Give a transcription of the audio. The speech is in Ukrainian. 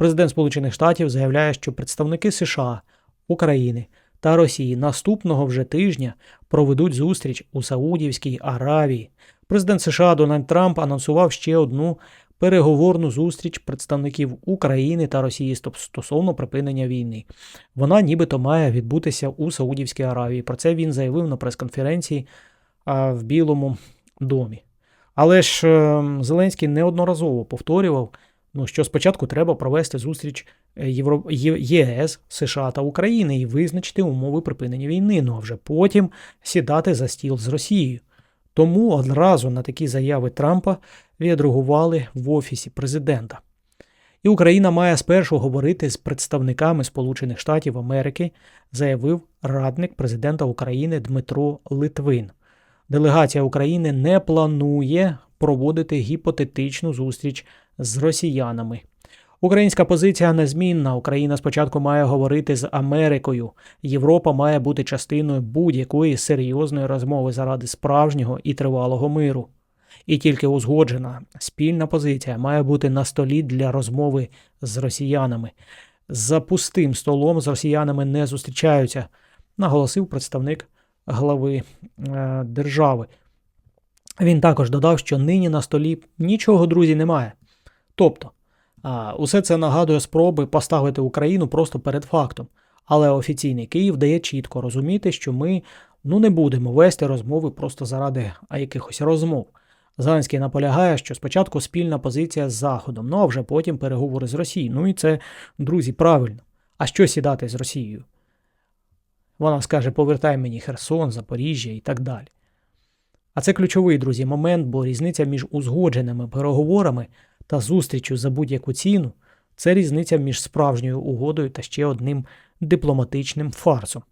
Президент Сполучених Штатів заявляє, що представники США, України та Росії наступного вже тижня проведуть зустріч у Саудівській Аравії. Президент США Дональд Трамп анонсував ще одну переговорну зустріч представників України та Росії стосовно припинення війни. Вона нібито має відбутися у Саудівській Аравії. Про це він заявив на прес-конференції в Білому домі. Але ж е, Зеленський неодноразово повторював, ну, що спочатку треба провести зустріч е, Євро... ЄС, США та України і визначити умови припинення війни, ну а вже потім сідати за стіл з Росією. Тому одразу на такі заяви Трампа відреагували в офісі президента. І Україна має спершу говорити з представниками Сполучених Штатів Америки, заявив радник президента України Дмитро Литвин. Делегація України не планує проводити гіпотетичну зустріч з росіянами. Українська позиція незмінна. Україна спочатку має говорити з Америкою. Європа має бути частиною будь-якої серйозної розмови заради справжнього і тривалого миру. І тільки узгоджена спільна позиція має бути на столі для розмови з росіянами. За пустим столом з росіянами не зустрічаються, наголосив представник глави е, держави. Він також додав, що нині на столі нічого, друзі, немає. Тобто, усе це нагадує спроби поставити Україну просто перед фактом. Але офіційний Київ дає чітко розуміти, що ми ну, не будемо вести розмови просто заради якихось розмов. Зеленський наполягає, що спочатку спільна позиція з Заходом, ну а вже потім переговори з Росією. Ну і це, друзі, правильно. А що сідати з Росією? Вона скаже: повертай мені Херсон, Запоріжжя і так далі. А це ключовий, друзі, момент, бо різниця між узгодженими переговорами та зустрічю за будь-яку ціну це різниця між справжньою угодою та ще одним дипломатичним фарсом.